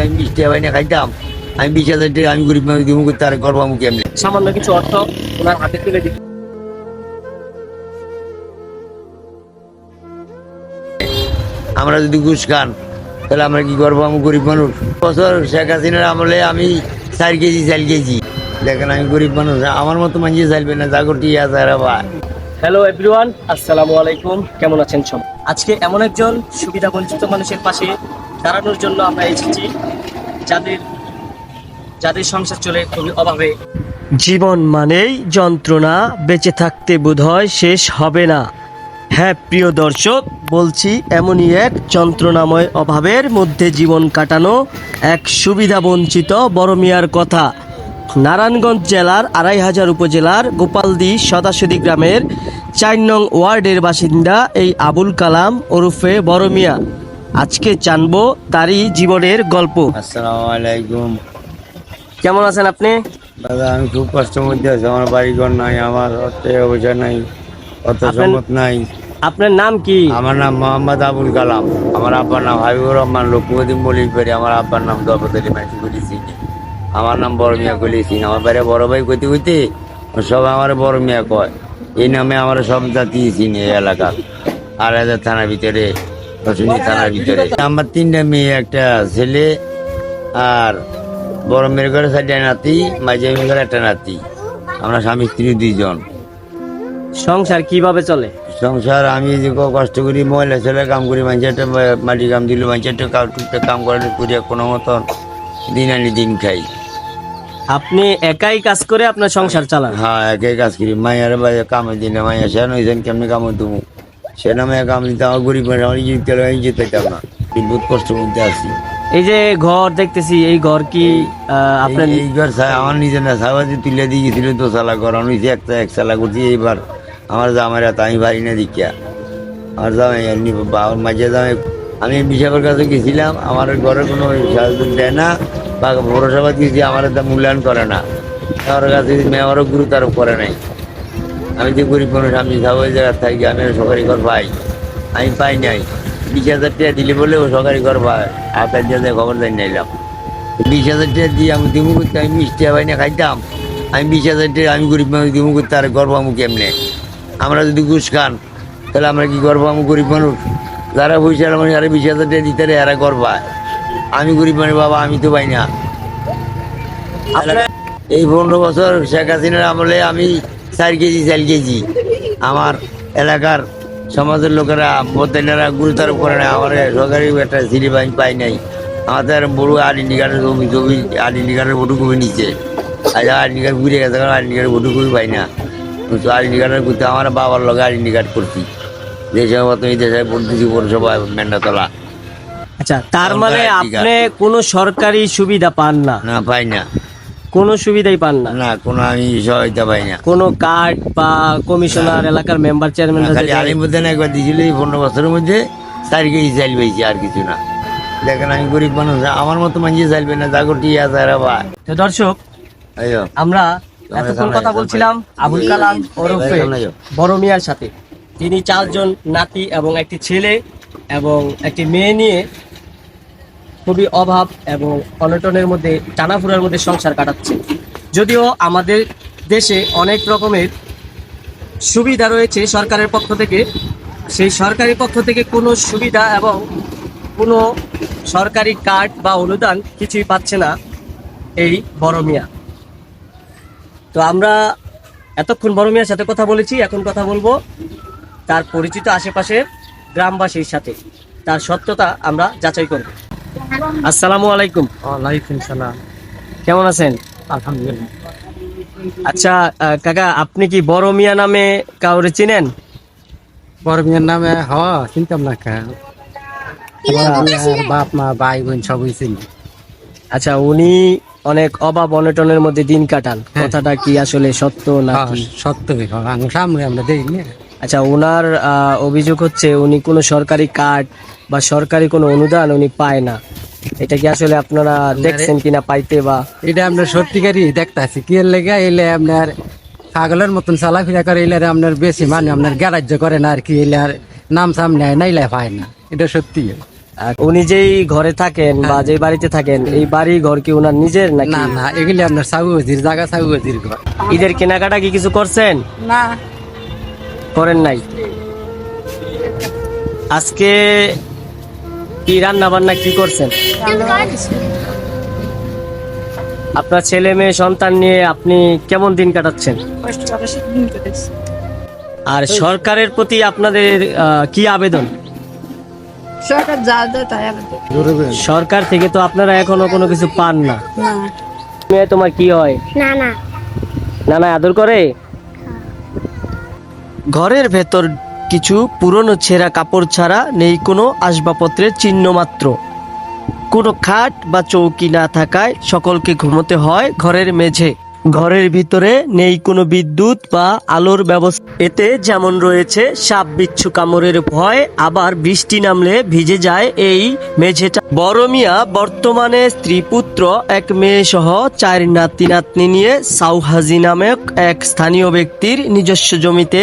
আমি বিশ টাকা খাইতাম। আমি বিশ হাজার টাকা আমি গরিব মানুষ দিব করতে আর আমি সামান্য কিছু অর্থ ওনার হাতে তুলে দিই আমরা যদি ঘুষ খান তাহলে আমরা কি করব আমি গরিব মানুষ? বছর শেখ হাসিনার আমলে আমি চার কেজি চাল কেজি। দেখেন আমি গরিব মানুষ আমার মতো মানুষ চাইবে না জাগরটি আছে আর হ্যালো এভরিওয়ান আসসালামু আলাইকুম কেমন আছেন সব? আজকে এমন একজন সুবিধা বঞ্চিত মানুষের পাশে দাঁড়ানোর জন্য আমরা এসেছি। যাদের যাদের সংসার চলে খুবই অভাবে। জীবন মানেই যন্ত্রণা, বেঁচে থাকতে বোধহয় শেষ হবে না। হ্যাঁ প্রিয় দর্শক, বলছি এমনই এক যন্ত্রণাময় অভাবের মধ্যে জীবন কাটানো এক সুবিধা বঞ্চিত বড় মিয়ার কথা। নারায়ণগঞ্জ জেলার আড়াই হাজার উপজেলার গোপালদি সদাসদি গ্রামের চার নং ওয়ার্ডের বাসিন্দা এই আবুল কালাম ওরফে বড় মিয়া আজকে জানব তারই জীবনের গল্প। আসসালামু আলাইকুম। কেমন আছেন আপনি? দাদা আমি খুব কষ্টের মধ্যে আছি। আমার বাড়ি ঘর নাই আমার অর্থ অবসর নাই অর্থ সম্পদ নাই। আপনার নাম কি? আমার নাম মোহাম্মদ আবুল কালাম। আমার আব্বার নাম হাবিবুর রহমান লক্ষ্মীপতি মলিকবাড়ি আমার আব্বার নাম দরপতি মাসি করেছি। আমার নাম বড় মিয়া করেছি আমার বাইরে বড় ভাই কইতে কইতে সব আমার বড় মিয়া কয়। এই নামে আমার সব জাতি চিনি এই এলাকার আর থানার ভিতরে দশমী থানার ভিতরে। আমার তিনটা মেয়ে একটা ছেলে আর বড় মেয়ের ঘরে চারটা নাতি মাঝে মেয়ের ঘরে একটা নাতি। আমরা স্বামী স্ত্রী দুইজন। সংসার কীভাবে চলে? সংসার আমি যে কষ্ট করি মহিলা ছেলে কাম করি মানুষের একটা মাটি কাম দিল মানুষের একটা টুকটাক কাম করে করিয়া কোনো মতন দিন আনি দিন খাই। আপনি একাই কাজ করে আপনার সংসার চালান? হ্যাঁ একাই কাজ করি। মায়ের বাইরে কামে দিন না মাইয়া সে নইছেন কেমনি কামে তুমি সে নামে কাম দিতে আমার গরিব আমি জিততে আমি জিতে পাইতাম না। বহুত কষ্ট মধ্যে আছি। এই যে ঘর দেখতেছি এই ঘর কি আপনার এই- ঘর আমার নিজের না সাবাজি তুলে দিয়ে গেছিল তো সালা ঘর আমি একটা এক সালা করছি এইবার আমার জামাই রাত আমি পারি না দেখিয়া। আমার জামাই এমনি বাবার মাঝে জামাই আমি বিশাখের কাছে গেছিলাম আমার ঘরে কোনো সাহায্য দেয় না বা পৌরসভা দিয়েছি আমার মূল্যায়ন করে না। আমার কাছে মেয়রও গুরুত্ব আরোপ করে নাই। আমি যে গরিব মানুষ আমি যাব জায়গায় থাকি আমি সরকারি ঘর পাই। আমি পাই নাই। বিশ হাজার টাকা দিলে বলে ও সরকারি ঘর পায়। হাতের দিয়ে খবর দেয় নাইলাম বিশ হাজার টাকা দিয়ে আমি দিমু করতে আমি মিষ্টি পাই না খাইতাম। আমি বিশ হাজার টাকা আমি গরিব মানুষ দিমু করতে আর গর্ব আমু কেমনে? আমরা যদি ঘুষ খান তাহলে আমরা কি গর্ব আমু গরিব মানুষ? যারা পয়সা মানুষ আরে বিশ হাজার টাকা দিতে এরা গর্ব পায়। আমি গরিব মানুষ বাবা আমি তো পাই না। এই পনেরো বছর শেখ হাসিনার আমলে আমি চার কেজি চার কেজি। আমার এলাকার সমাজের লোকেরা বদানেরা গুরুতর করে না আমার সরকারি একটা স্লিপ আমি পাই নাই। আমাদের বড় আইডেন্টি কার্ডের ছবি ছবি আইডেন্টি কার্ডের ফটো কপি নিচ্ছে আজ আইডেন্টি কার্ড ঘুরে গেছে কারণ আইডেন্টি কার্ডের ফটো কপি পাই না। কিন্তু আইডেন্টি কার্ডের করতে আমার বাবার লগে আইডেন্টি কার্ড করছি। দেশে মতো এই দেশে পড়তেছি পৌরসভা মেন্ডাতলা আচ্ছা তার মানে আপনি কোনো সরকারি সুবিধা পান না? না পাই না। কোনো সুবিধাই পান না। না কোনো আমি সহায়তা পাই না। কোনো কার্ড বা কমিশনার এলাকার মেম্বার চেয়ারম্যান খালি আলিম মধ্যে একবার দিয়েছিল এই পনেরো বছরের মধ্যে কেজি চাইল পেয়েছি আর কিছু না। দেখেন আমি গরিব মানুষ আমার মতো মানুষ চাইবে না জাগরটি আছে তো দর্শক আমরা এতক্ষণ কথা বলছিলাম আবুল কালাম ওরফে বড় মিয়ার সাথে। তিনি চারজন নাতি এবং একটি ছেলে এবং একটি মেয়ে নিয়ে খুবই অভাব এবং অনটনের মধ্যে টানাফুরার মধ্যে সংসার কাটাচ্ছে। যদিও আমাদের দেশে অনেক রকমের সুবিধা রয়েছে সরকারের পক্ষ থেকে। সেই সরকারি পক্ষ থেকে কোনো সুবিধা এবং কোনো সরকারি কার্ড বা অনুদান কিছুই পাচ্ছে না এই বড় মিয়া। তো আমরা এতক্ষণ বড় মিয়ার সাথে কথা বলেছি, এখন কথা বলব তার পরিচিত আশেপাশের গ্রামবাসীর সাথে। তার সত্যতা আমরা যাচাই করব। আসসালামু আলাইকুম। ওয়ালাইকুম সালাম। কেমন আছেন? আলহামদুলিল্লাহ। আচ্ছা কাকা আপনি কি বড় মিয়া নামে কাউরে চিনেন? বড় মেয়ের নামে হ চিনতাম না বাপ মা ভাই বোন সবই চিনি। আচ্ছা উনি অনেক অভাব অনটনের মধ্যে দিন কাটান। হ্যাঁ। কথাটা কি আসলে সত্য নাকি? সত্য সামনে আমরা দেখি না আচ্ছা ওনার আহ, অভিযোগ হচ্ছে উনি কোনো সরকারি কার্ড বা সরকারি কোনো অনুদান উনি পায় না। এটা কি আসলে আপনারা দেখছেন কিনা পাইতে বা? এটা আমরা সত্যিকারই দেখতেছি। কি এর লেগে এলে আপনার ছাগলের মতন চালাফিরা করে এলে আপনার বেশি মানে আপনার গ্যারাজ্য করে না আর কি এলে আর নাম সামনে নাইলে পায় না। এটা সত্যি। উনি যেই ঘরে থাকেন বা হ্যাঁ। যেই বাড়িতে থাকেন এই বাড়ি ঘর কি ওনার নিজের নাকি? না না এগুলি আপনার সাবু হাজির জায়গা সাবু ঘর। ঈদের কেনাকাটা কি কিছু করছেন? না। করেন নাই। আজকে কি রান্না বান্না কি করছেন? আপনার ছেলে মেয়ে সন্তান নিয়ে আপনি কেমন দিন কাটাচ্ছেন? আর সরকারের প্রতি আপনাদের কি আবেদন? সরকার যা দেয় তাই আমাদের সরকার থেকে তো আপনারা এখনও কোনো কিছু পান না। না। মেয়ে তোমার কি হয়? না না না না আদর করে? ঘরের ভেতর কিছু পুরনো ছেঁড়া কাপড় ছাড়া নেই কোনো আসবাবপত্রের চিহ্ন মাত্র। কোনো খাট বা চৌকি না থাকায় সকলকে ঘুমোতে হয় ঘরের মেঝে। ঘরের ভিতরে নেই কোনো বিদ্যুৎ বা আলোর ব্যবস্থা। এতে যেমন রয়েছে, সাপ বিচ্ছু কামড়ের ভয়, আবার বৃষ্টি নামলে ভিজে যায় এই মেঝেটা। বড় মিয়া বর্তমানে স্ত্রী পুত্র এক মেয়ে সহ চার নাতি নাতনি নিয়ে সাউহাজি নামক এক স্থানীয় ব্যক্তির নিজস্ব জমিতে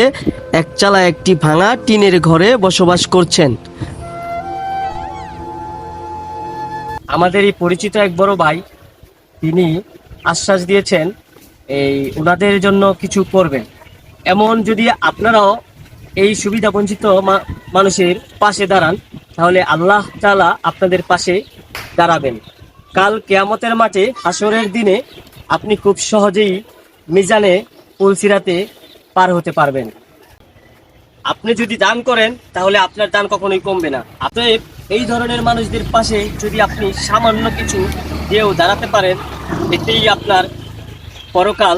একচালা একটি ভাঙা টিনের ঘরে বসবাস করছেন। আমাদের এই পরিচিত এক বড় ভাই, তিনি আশ্বাস দিয়েছেন, এই ওনাদের জন্য কিছু করবেন। এমন যদি আপনারাও এই সুবিধা বঞ্চিত মানুষের পাশে দাঁড়ান, তাহলে আল্লাহ তালা আপনাদের পাশে দাঁড়াবেন। কাল কেয়ামতের মাঠে হাসরের দিনে আপনি খুব সহজেই মিজানে পুলসিরাতে পার হতে পারবেন। আপনি যদি দান করেন, তাহলে আপনার দান কখনোই কমবে না। অতএব এই ধরনের মানুষদের পাশে যদি আপনি সামান্য কিছু দিয়েও দাঁড়াতে পারেন, এতেই আপনার পরকাল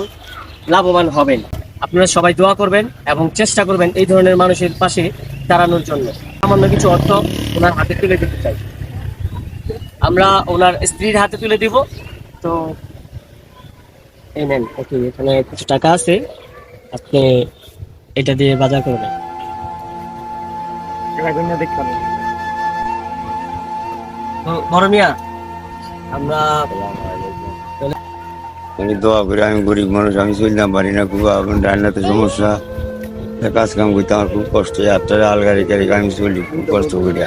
লাভবান হবেন। আপনারা সবাই দোয়া করবেন এবং চেষ্টা করবেন এই ধরনের মানুষের পাশে দাঁড়ানোর জন্য। সামান্য কিছু অর্থ ওনার হাতে তুলে দিতে চাই। আমরা ওনার স্ত্রীর হাতে তুলে দিব। তো এই নেন ওকে এখানে কিছু টাকা আছে। আপনি এটা দিয়ে বাজার করবেন তো বড় মিয়া আমরা আমি দোয়া করি আমি গরিব মানুষ আমি চলতাম পারি না খুব এখন রান্নাতে সমস্যা। কাজ কাম করতে আমার খুব কষ্ট যাত্রা আলগাড়ি গাড়ি আমি চলি খুব কষ্ট করি